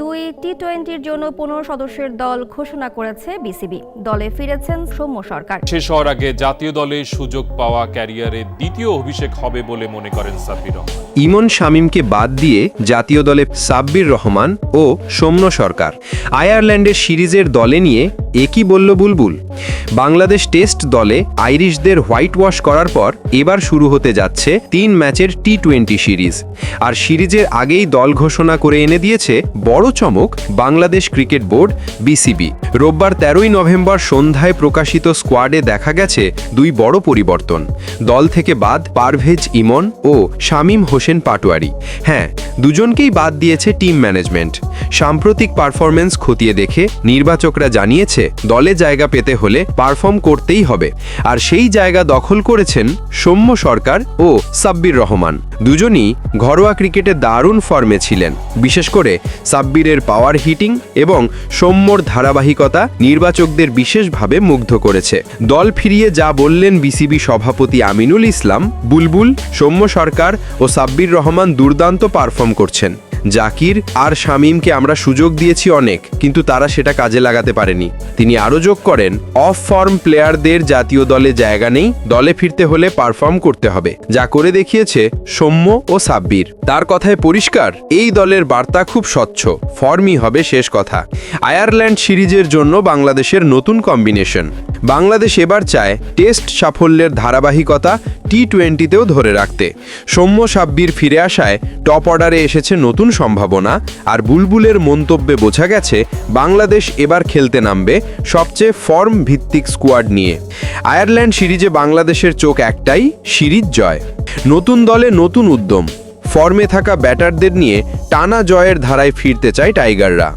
দুই টি টোয়েন্টির জন্য পনেরো সদস্যের দল ঘোষণা করেছে বিসিবি। দলে ফিরেছেন সৌম্য সরকার। শেষ হওয়ার আগে জাতীয় দলে সুযোগ পাওয়া ক্যারিয়ারে দ্বিতীয় অভিষেক হবে বলে মনে করেন সাব্বির রহমান। ইমন শামীমকে বাদ দিয়ে জাতীয় দলে সাব্বির রহমান ও সৌম্য সরকার। আয়ারল্যান্ডের সিরিজের দলে নিয়ে একই বলল বুলবুল। বাংলাদেশ টেস্ট দলে আইরিশদের হোয়াইট ওয়াশ করার পর এবার শুরু হতে যাচ্ছে তিন ম্যাচের টি টোয়েন্টি সিরিজ। আর সিরিজের আগেই দল ঘোষণা করে এনে দিয়েছে বড় চমক বাংলাদেশ ক্রিকেট বোর্ড বিসিবি। রোববার তেরোই নভেম্বর সন্ধ্যায় প্রকাশিত স্কোয়াডে দেখা গেছে দুই বড় পরিবর্তন, দল থেকে বাদ পারভেজ ইমন ও শামীম হোসেন পাটোয়ারি। হ্যাঁ দুজনকেই বাদ দিয়েছে টিম ম্যানেজমেন্ট। সাম্প্রতিক পারফরমেন্স খতিয়ে দেখে নির্বাচকরা জানিয়েছে, দলে জায়গা পেতে হলে পারফর্ম করতেই হবে। আর সেই জায়গা দখল করেছেন সৌম্য সরকার ও সাব্বির রহমান। দুজনই ঘরোয়া ক্রিকেটে দারুণ ফর্মে ছিলেন। বিশেষ করে সাব্বিরের পাওয়ার হিটিং এবং সৌম্যর ধারাবাহিকতা নির্বাচকদের বিশেষভাবে মুগ্ধ করেছে। দল ফিরিয়ে যা বললেন বিসিবি সভাপতি আমিনুল ইসলাম, বুলবুল, সৌম্য সরকার ও সাব্বির রহমান দুর্দান্ত পারফর্ম করছেন। জাকির আর শামীমকে আমরা সুযোগ দিয়েছি অনেক, কিন্তু তারা সেটা কাজে লাগাতে পারেনি। তিনি আরও যোগ করেন, অফ ফর্ম প্লেয়ারদের জাতীয় দলে জায়গা নেই, দলে ফিরতে হলে পারফর্ম করতে হবে। যা করে দেখিয়েছে সৌম্য ও সাব্বির। তার কথায় পরিষ্কার, এই দলের বার্তা খুব স্বচ্ছ, ফর্মই হবে শেষ কথা। আয়ারল্যান্ড সিরিজের জন্য বাংলাদেশের নতুন কম্বিনেশন। বাংলাদেশ এবার চায় টেস্ট সাফল্যের ধারাবাহিকতা টি টোয়েন্টিতেও ধরে রাখতে। সৌম্য সাব্বির ফিরে আসায় টপ অর্ডারে এসেছে নতুন সম্ভাবনা আর বুলবুলের মন্তব্যে বোঝা গেছে, বাংলাদেশ এবার খেলতে নামবে সবচেয়ে ফর্ম ভিত্তিক স্কোয়াড নিয়ে। আয়ারল্যান্ড সিরিজে বাংলাদেশের চোখ একটাই, সিরিজ জয়। নতুন দলে নতুন উদ্যম। ফর্মে থাকা ব্যাটারদের নিয়ে টানা জয়ের ধারায় ফিরতে চায় টাইগাররা।